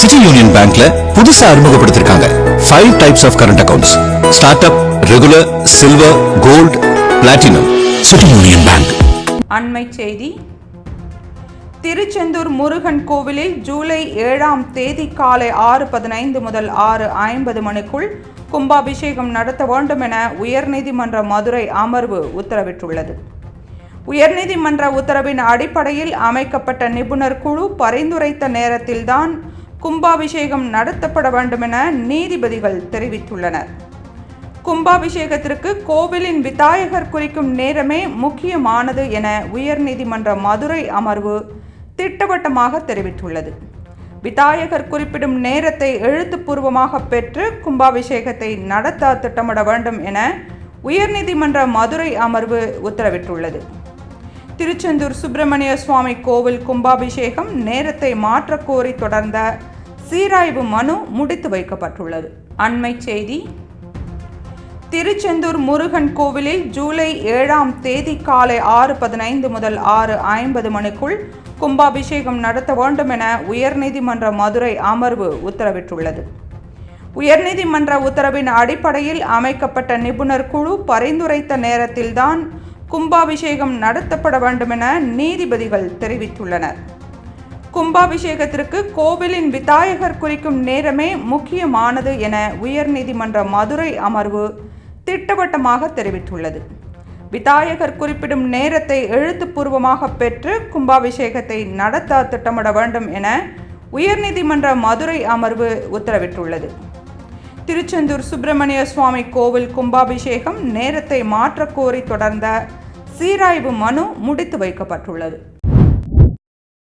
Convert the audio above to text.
City union பேங்க்ல புதுசா அறிமுகப்படுத்திருக்காங்க. Five types of current accounts start up regular silver gold platinum city union bank அண்மை செய்தி. திருச்செந்தூர் முருகன் கோவிலில் ஜூலை ஏழாம் தேதி காலை ஆறு பதினைந்து முதல் ஆறு ஐம்பது மணிக்குள் கும்பாபிஷேகம் நடத்த வேண்டும் என உயர்நீதிமன்ற மதுரை அமர்வு உத்தரவிட்டுள்ளது. உயர்நீதிமன்ற உத்தரவின் அடிப்படையில் அமைக்கப்பட்ட நிபுணர் குழு பரிந்துரைத்த நேரத்தில்தான் கும்பாபிஷேகம் நடத்தப்பட வேண்டும் என நீதிபதிகள் தெரிவித்துள்ளனர். கும்பாபிஷேகத்திற்கு கோவிலின் விதாயகர் குறிக்கும் நேரமே முக்கியமானது என உயர்நீதிமன்ற மதுரை அமர்வு திட்டவட்டமாக தெரிவித்துள்ளது. விதாயகர் குறிப்பிடும் நேரத்தை எழுத்துப்பூர்வமாக பெற்று கும்பாபிஷேகத்தை நடத்த திட்டமிட வேண்டும் என உயர்நீதிமன்ற மதுரை அமர்வு உத்தரவிட்டுள்ளது. திருச்செந்தூர் சுப்பிரமணிய சுவாமி கோவில் கும்பாபிஷேகம் நேரத்தை மாற்றக்கோரி தொடர்ந்த சீராய்வு மனு முடித்து வைக்கப்பட்டுள்ளது. அண்மை செய்தி திருச்செந்தூர் முருகன் கோவிலில் ஜூலை ஏழாம் தேதி காலை ஆறு பதினைந்து முதல் ஆறு ஐம்பது மணிக்குள் கும்பாபிஷேகம் நடத்த வேண்டும் என உயர்நீதிமன்ற மதுரை அமர்வு உத்தரவிட்டுள்ளது. உயர்நீதிமன்ற உத்தரவின் அடிப்படையில் அமைக்கப்பட்ட நிபுணர் குழு பரிந்துரைத்த நேரத்தில்தான் கும்பாபிஷேகம் நடத்தப்பட வேண்டும் என நீதிபதிகள் தெரிவித்துள்ளனர். கும்பாபிஷேகத்திற்கு கோவிலின் விதாயகர் குறிக்கும் நேரமே முக்கியமானது என உயர்நீதிமன்ற மதுரை அமர்வு திட்டவட்டமாக தெரிவித்துள்ளது. விதாயகர் குறிப்பிடும் நேரத்தை எழுத்துப்பூர்வமாக பெற்று கும்பாபிஷேகத்தை நடத்த திட்டமிட வேண்டும் என உயர்நீதிமன்ற மதுரை அமர்வு உத்தரவிட்டுள்ளது. திருச்செந்தூர் சுப்பிரமணிய சுவாமி கோவில் கும்பாபிஷேகம் நேரத்தை மாற்றக்கோரி தொடர்ந்த சீராய்வு மனு முடித்து வைக்கப்பட்டுள்ளது.